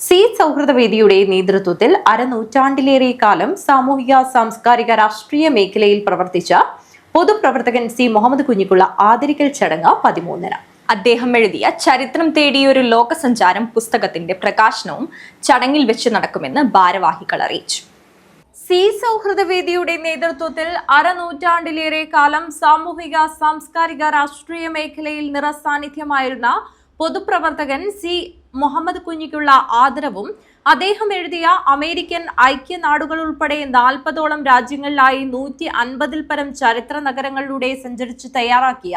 C സൗഹൃദവേദിയുടെ നേതൃത്വത്തിൽ അരനൂറ്റാണ്ടിലേറെ കാലം സാമൂഹിക സാംസ്കാരിക രാഷ്ട്രീയ മേഖലയിൽ പ്രവർത്തിച്ച പൊതുപ്രവർത്തകൻ സി മുഹമ്മദ് കുഞ്ഞിക്കുള്ള ആദരിക്കൽ ചടങ്ങ് പതിമൂന്നിന്. അദ്ദേഹം എഴുതിയ ചരിത്രം തേടിയൊരു ലോകസഞ്ചാരം പുസ്തകത്തിന്റെ പ്രകാശനവും ചടങ്ങിൽ വെച്ച് നടക്കുമെന്ന് ഭാരവാഹികൾ അറിയിച്ചു. സി സൗഹൃദവേദിയുടെ നേതൃത്വത്തിൽ അരനൂറ്റാണ്ടിലേറെ കാലം സാമൂഹിക സാംസ്കാരിക രാഷ്ട്രീയ മേഖലയിൽ നിറസാന്നിധ്യമായിരുന്ന പൊതുപ്രവർത്തകൻ സി മുഹമ്മദ് കുഞ്ഞിക്കുള്ള ആദരവും അദ്ദേഹം എഴുതിയ അമേരിക്കൻ ഐക്യനാടുകൾ ഉൾപ്പെടെ നാൽപ്പതോളം രാജ്യങ്ങളിലായി നൂറ്റി അൻപതിൽ പരം ചരിത്ര നഗരങ്ങളിലൂടെ സഞ്ചരിച്ച് തയ്യാറാക്കിയ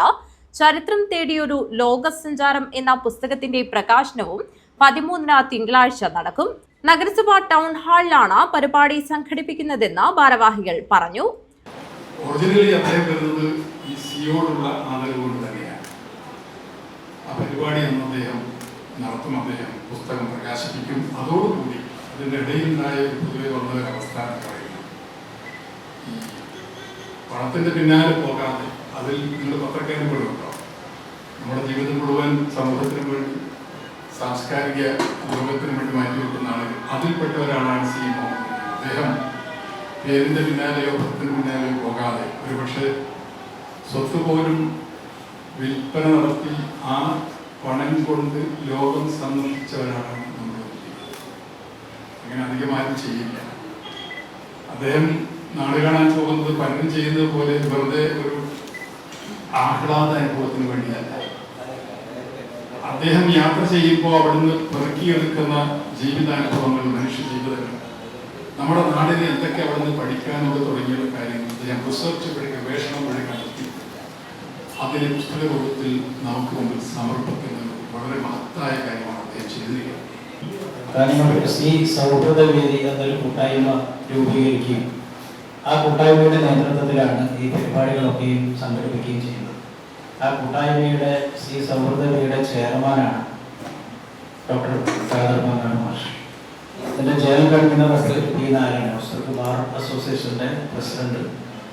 ചരിത്രം തേടിയൊരു ലോകസഞ്ചാരം എന്ന പുസ്തകത്തിന്റെ പ്രകാശനവും പതിമൂന്നിന് തിങ്കളാഴ്ച നടക്കും. നഗരസഭാ ടൗൺ ഹാളിലാണ് പരിപാടി സംഘടിപ്പിക്കുന്നതെന്ന് ഭാരവാഹികൾ പറഞ്ഞു. ഒറിജിനലി അദ്ദേഹം കരുതുന്നത് ഈ സിയോടുള്ള ആദരവ് കൊണ്ട് തന്നെയാണ്. ആ പരിപാടി അന്ന് അദ്ദേഹം നടത്തും അദ്ദേഹം. പുസ്തകം പ്രകാശിപ്പിക്കും. അതോടുകൂടി അതിന്റെ ഇടയിലുണ്ടായ ഒരു പൊതുവെ വന്ന ഒരു അവസ്ഥ എന്ന് പിന്നാലെ പോകാതെ അതിൽ നിങ്ങൾ പത്രക്കാരും പെടുന്നുണ്ടോ നമ്മുടെ ജീവിതം മുഴുവൻ സമൂഹത്തിന് വേണ്ടി സാംസ്കാരിക ലോകത്തിന് വേണ്ടി മാറ്റിവെക്കുന്ന അതിൽപ്പെട്ട ഒരാളാണ് സി അദ്ദേഹം പേരിന്റെ പിന്നാലെയോ ഭക്തത്തിന് പിന്നാലെയോ പോകാതെ ഒരുപക്ഷെ സ്വത്ത് പോലും വിൽപ്പന നടത്തി ആ പണം കൊണ്ട് ലോകം സന്ദർശിച്ചവരാണ് നമ്മുടെ. അങ്ങനെ അധികം ആരും ചെയ്യില്ല. അദ്ദേഹം നാട് കാണാൻ പോകുന്നത് പലരും ചെയ്യുന്നത് പോലെ വെറുതെ ഒരു ആഹ്ലാദ അനുഭവത്തിന് വേണ്ടിയല്ല. അദ്ദേഹം യാത്ര ചെയ്യുമ്പോൾ അവിടുന്ന് പെറുക്കിയെടുക്കുന്ന ജീവിതാനുഭവങ്ങൾ മനുഷ്യ ജീവിതങ്ങൾ. നമ്മുടെ നാടിനെ എന്തൊക്കെ അവിടുന്ന് പഠിക്കാനുള്ള തുടങ്ങിയ കാര്യങ്ങൾ അദ്ദേഹം റിസർച്ച് വഴി ഗവേഷണം വഴി അതിന് അതിനെ പുസ്തക രൂപത്തിൽ നമുക്ക് മുമ്പിൽ സമർപ്പിക്കുന്നത് വളരെ മഹത്തായ കാര്യമാണ് അദ്ദേഹം ചെയ്തിരിക്കുന്നത്. കൂട്ടായ്മ രൂപീകരിക്കുകയും ആ കൂട്ടായ്മയുടെ നേതൃത്വത്തിലാണ് ഈ പരിപാടികളൊക്കെയും സംഘടിപ്പിക്കുകയും ചെയ്യുന്നത്. ആ കൂട്ടായ്മയുടെ സി സൗഹൃദയുടെ ചെയർമാനാണ് ഡോക്ടർ മങ്ങാട് മാഷ്. ഇതിന്റെ general convener P Narayana bar അസോസിയേഷന്റെ പ്രസിഡന്റ്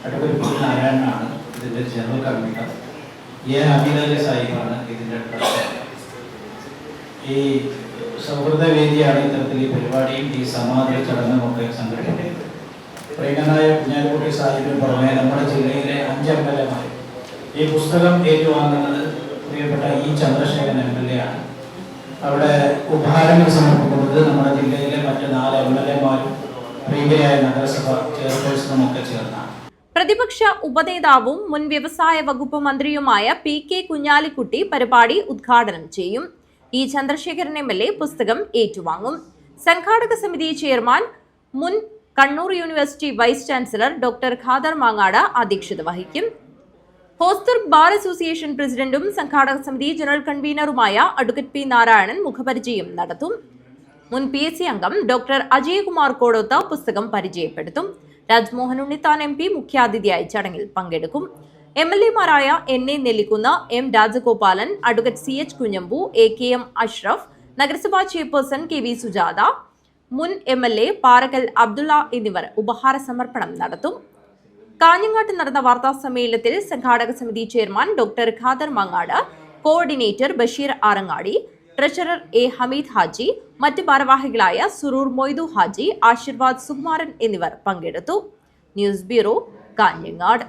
അഡ്വക്കേറ്റ് പി നാരായണനാണ് ഇതിന്റെ ജനറൽ കൺവീനർ. എ അമീലി സാഹിബാണ് ഇതിന്റെ ട്രഷറർ ഈ സൗഹൃദ വേദിയാണ് ഇത്തരത്തിൽ ഈ പരിപാടിയും ഈ സമാധി ചടങ്ങും ഒക്കെ സംഘടിപ്പിക്കുന്നത്. പ്രിയനായ കുഞ്ഞാലിക്കുട്ടി സാഹിബിന് പുറമെ നമ്മുടെ ജില്ലയിലെ അഞ്ച് എം എൽ എമാർ ഈ പുസ്തകം ഏറ്റുവാങ്ങുന്നത് പ്രിയപ്പെട്ട ഈ ചന്ദ്രശേഖരൻ എം എൽ എ ആണ്. അവിടെ ഉപഹാരങ്ങൾ സമർപ്പിക്കുന്നത് നമ്മുടെ ജില്ലയിലെ മറ്റ് നാല് എം എൽ എമാരും പ്രിയങ്കരായ നഗരസഭ ചെയർപേഴ്സണും ഒക്കെ ചേർന്നാണ്. പ്രതിപക്ഷ ഉപനേതാവും മുൻ വ്യവസായ വകുപ്പ് മന്ത്രിയുമായ പി കെ കുഞ്ഞാലിക്കുട്ടി പരിപാടി ഉദ്ഘാടനം ചെയ്യും. E Chandrasekharan M L A പുസ്തകം ഏറ്റുവാങ്ങും. സംഘാടക സമിതി ചെയർമാൻ മുൻ Kannur university vice chancellor doctor Khader Mangad അധ്യക്ഷത വഹിക്കും. ഹോസ്റ്റർ ബാർ അസോസിയേഷൻ പ്രസിഡന്റും സംഘാടക സമിതി ജനറൽ കൺവീനറുമായ അഡ്വക്കറ്റ് പി നാരായണൻ മുഖപരിചയം നടത്തും. മുൻ പി എസ് സി അംഗം ഡോക്ടർ അജയകുമാർ കോടോത്ത പുസ്തകം പരിചയപ്പെടുത്തും. രാജ്മോഹൻ ഉണ്ണിത്താൻ എം പി മുഖ്യാതിഥിയായി ചടങ്ങിൽ പങ്കെടുക്കും. M L എമാരായ N A Nellikunnu M Rajagopalan advocate C H Kunhambu A K M Ashraf നഗരസഭാ ചെയർപേഴ്സൺ കെ വി സുജാത മുൻ M L A Parakkal Abdulla എന്നിവർ ഉപഹാര സമർപ്പണം നടത്തും. കാഞ്ഞങ്ങാട്ട് നടന്ന വാർത്താ സമ്മേളനത്തിൽ സംഘാടക സമിതി chairman doctor Khader Mangad coordinator Basheer Arangadi treasurer A Hameed Haji മറ്റ് ഭാരവാഹികളായ സുറൂർ മൊയ്തു ഹാജി ആശീർവാദ് സുകുമാരൻ എന്നിവർ പങ്കെടുത്തു. News bureau Kanhangad.